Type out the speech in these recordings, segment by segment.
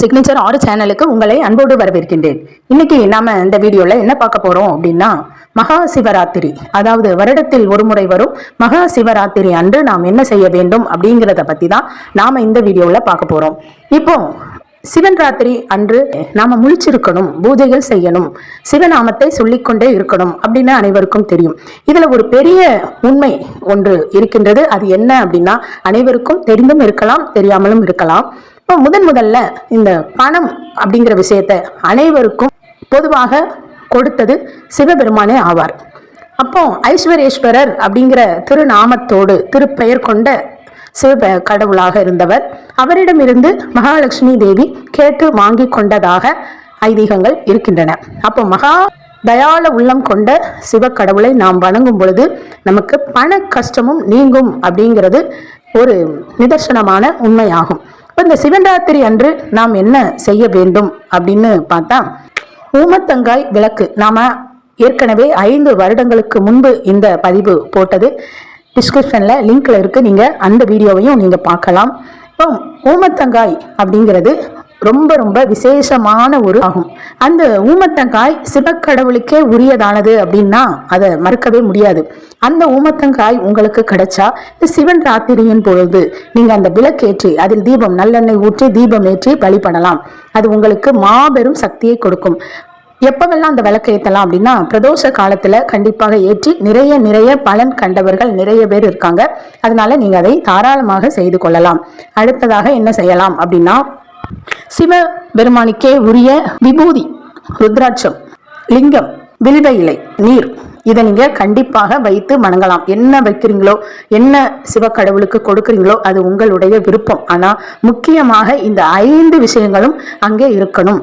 Signature ஆறு சேனலுக்கு உங்களை அன்போடு வரவேற்கின்றேன். இன்னைக்கு நாம இந்த வீடியோல என்ன பார்க்க போறோம் அப்படின்னா மகா சிவராத்திரி. அதாவது வருடத்தில் ஒரு முறை வரும் மகா சிவராத்திரி அன்று நாம் என்ன செய்ய வேண்டும் அப்படிங்கிறத பத்தி தான் நாம இந்த வீடியோல பார்க்க போறோம். இப்போ சிவன் ராத்திரி அன்று நாம முழிச்சிருக்கணும் பூஜைகள் செய்யணும் சிவநாமத்தை சொல்லிக்கொண்டே இருக்கணும் அப்படின்னு அனைவருக்கும் தெரியும். இதுல ஒரு பெரிய உண்மை ஒன்று இருக்கின்றது. அது என்ன அப்படின்னா அனைவருக்கும் தெரிந்தும் இருக்கலாம் தெரியாமலும் இருக்கலாம். இப்போ முதன் முதல்ல இந்த பணம் அப்படிங்கிற விஷயத்த அனைவருக்கும் பொதுவாக கொடுத்தது சிவபெருமானே ஆவார். அப்போ ஐஸ்வரேஸ்வரர் அப்படிங்கிற திருநாமத்தோடு திருப்பெயர் கொண்ட சிவ கடவுளாக இருந்தவர். அவரிடமிருந்து மகாலட்சுமி தேவி கேட்டு வாங்கி கொண்டதாக ஐதீகங்கள் இருக்கின்றன. அப்போ மகா தயால உள்ளம் கொண்ட சிவக்கடவுளை நாம் வணங்கும் பொழுது நமக்கு பண கஷ்டமும் நீங்கும் அப்படிங்கிறது ஒரு நிதர்சனமான உண்மையாகும். இப்போ இந்த சிவராத்திரி அன்று நாம் என்ன செய்ய வேண்டும் அப்படின்னு பார்த்தா ஊமத்தங்காய் விளக்கு. நாம ஏற்கனவே ஐந்து வருடங்களுக்கு முன்பு இந்த பதிவு போட்டது. டிஸ்கிரிப்ஷனில் லிங்க்ல இருக்குது நீங்க அந்த வீடியோவையும் நீங்க பார்க்கலாம். இப்போ ஊமத்தங்காய் அப்படிங்கிறது ரொம்ப ரொம்ப விசேஷமான ஒரு ஆகும். அந்த ஊமத்தங்காய் சிவக்கடவுளுக்கே உரியதானது அப்படின்னா அதை மறுக்கவே முடியாது. அந்த ஊமத்தங்காய் உங்களுக்கு கிடைச்சா இந்த சிவன் ராத்திரியின் பொழுது நீங்க அந்த விளக்கேற்றி அதில் தீபம் நல்லெண்ணெய் ஊற்றி தீபம் ஏற்றி வழிபடலாம் அது உங்களுக்கு மாபெரும் சக்தியை கொடுக்கும். எப்பவெல்லாம் அந்த விளக்கு ஏற்றலாம் அப்படின்னா பிரதோஷ காலத்துல கண்டிப்பாக ஏற்றி நிறைய நிறைய பலன் கண்டவர்கள் நிறைய பேர் இருக்காங்க. அதனால நீங்க அதை தாராளமாக செய்து கொள்ளலாம். அடுத்ததாக என்ன செய்யலாம் அப்படின்னா சிவ பெருமானுக்கே உரிய விபூதி ருத்ராட்சம் லிங்கம் வில்வ இலை நீர் இதை நீங்க கண்டிப்பாக வைத்து வணங்கலாம். என்ன வைக்கிறீங்களோ என்ன சிவக்கடவுளுக்கு கொடுக்குறீங்களோ அது உங்களுடைய விருப்பம். ஆனால் முக்கியமாக இந்த ஐந்து விஷயங்களும் அங்கே இருக்கணும்.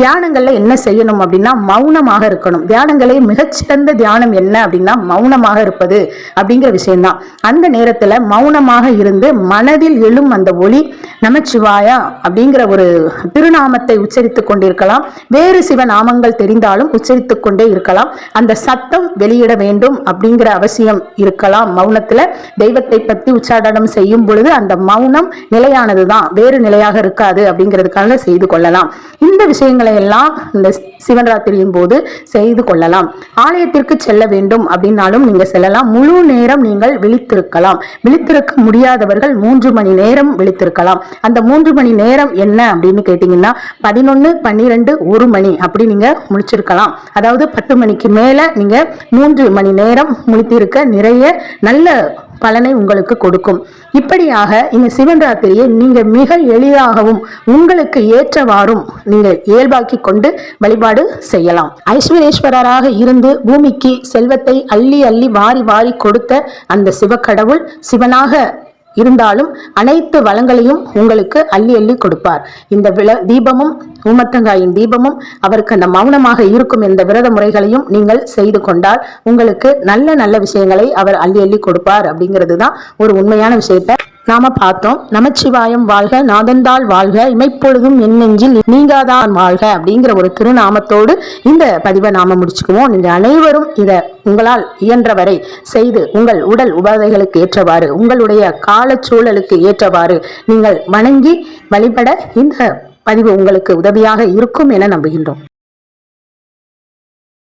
தியானங்கள்ல என்ன செய்யணும் அப்படின்னா மௌனமாக இருக்கணும். தியானங்களே மிகச்சிறந்த தியானம் என்ன அப்படின்னா மௌனமாக இருப்பது அப்படிங்கிற விஷயம்தான். அந்த நேரத்துல மௌனமாக இருந்து மனதில் எழும் அந்த ஒளி நமச்சிவாயா அப்படிங்கிற ஒரு திருநாமத்தை உச்சரித்துக் கொண்டிருக்கலாம். வேறு சிவ நாமங்கள் தெரிந்தாலும் உச்சரித்துக் கொண்டே இருக்கலாம். அந்த சத்தம் வெளியிட வேண்டும் அப்படிங்கிற அவசியம் இருக்கலாம். மௌனத்துல தெய்வத்தை பத்தி உச்சாடனம் செய்யும் பொழுது அந்த மௌனம் நிலையானதுதான். வேறு நிலையாக இருக்காது அப்படிங்கிறதுக்காக செய்து கொள்ளலாம். இந்த விஷயங்கள் விஷயங்களை எல்லாம் இந்த சிவராத்திரியின் போது செய்து கொள்ளலாம். ஆலயத்திற்கு செல்ல வேண்டும் அப்படின்னாலும் நீங்க செல்லலாம். முழு நேரம் நீங்கள் விழித்திருக்கலாம். விழித்திருக்க முடியாதவர்கள் மூன்று மணி நேரம் விழித்திருக்கலாம். அந்த மூன்று மணி நேரம் என்ன அப்படின்னு கேட்டீங்கன்னா பதினொன்னு பன்னிரெண்டு ஒரு மணி அப்படி நீங்க முடிச்சிருக்கலாம் அதாவது பத்து மணிக்கு மேல நீங்க மூன்று மணி நேரம் முழித்திருக்க நிறைய நல்ல பலனை உங்களுக்கு கொடுக்கும். இப்படியாக இந்த சிவன் ராத்திரியை நீங்கள் மிக எளிதாகவும் உங்களுக்கு ஏற்றவாறும் நீங்கள் இயல்பாக்கி கொண்டு வழிபாடு செய்யலாம். ஐஸ்வரேஸ்வரராக இருந்து பூமிக்கு செல்வத்தை அள்ளி அள்ளி வாரி வாரி கொடுத்த அந்த சிவக்கடவுள் சிவனாக இருந்தாலும் அனைத்து வளங்களையும் உங்களுக்கு அள்ளி அள்ளி கொடுப்பார். இந்த விள தீபமும் ஊமத்தங்காயின் தீபமும் அவருக்கு அந்த மௌனமாக இருக்கும் இந்த விரத முறைகளையும் நீங்கள் செய்து கொண்டால் உங்களுக்கு நல்ல நல்ல விஷயங்களை அவர் அள்ளி அள்ளி கொடுப்பார் அப்படிங்கிறது தான் ஒரு உண்மையான விஷயத்தை நாம பார்த்தோம் நமச்சிவாயம் வாழ்க நாதந்தாள் வாழ்க இமைப்பொழுதும் என் நெஞ்சில் நீங்காதான் வாழ்க அப்படிங்கிற ஒரு திருநாமத்தோடு இந்த பதிவை நாம முடிச்சுக்குவோம். நீங்கள் அனைவரும் இதை உங்களால் இயன்றவரை செய்து உங்கள் உடல் உபாதைகளுக்கு ஏற்றவாறு உங்களுடைய காலச்சூழலுக்கு ஏற்றவாறு நீங்கள் வணங்கி வழிபட இந்த பதிவு உங்களுக்கு உதவியாக இருக்கும் என நம்புகின்றோம்.